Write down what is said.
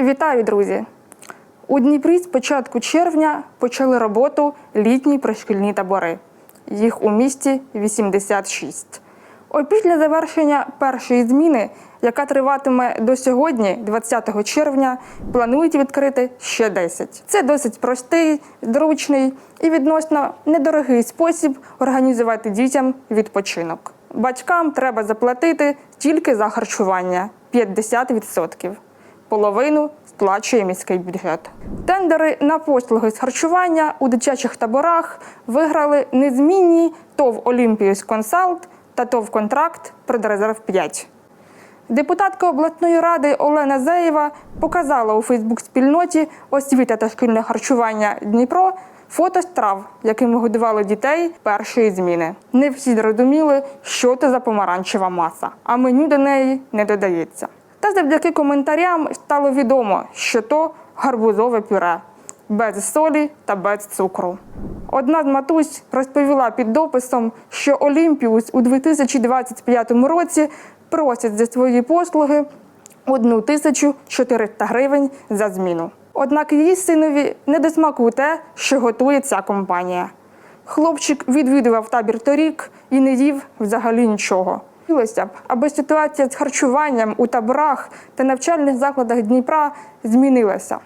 Вітаю, друзі! У Дніпрі з початку червня почали роботу літні пришкільні табори. Їх у місті 86. Опісля завершення першої зміни, яка триватиме до сьогодні, 20 червня, планують відкрити ще 10. Це досить простий, зручний і відносно недорогий спосіб організувати дітям відпочинок. Батькам треба заплатити тільки за харчування 50% половину сплачує міський бюджет. Тендери на послуги з харчування у дитячих таборах виграли незмінні ТОВ Олімпіус Консалт та ТОВ Контракт Предрезерв 5. Депутатка обласної ради Олена Зеєва показала у Фейсбук-спільноті освіта та шкільне харчування Дніпро фото страв, якими годували дітей першої зміни. Не всі зрозуміли, що це за помаранчева маса, а меню до неї не додається. Та завдяки коментарям стало відомо, що то гарбузове пюре без солі та без цукру. Одна з матусь розповіла під дописом, що Олімпіус у 2025 році просять за свої послуги 1400 гривень за зміну. Однак її синові не до смаку те, що готує ця компанія. Хлопчик відвідував табір торік і не їв взагалі нічого. Хотілося б, аби ситуація з харчуванням у таборах та навчальних закладах Дніпра змінилася.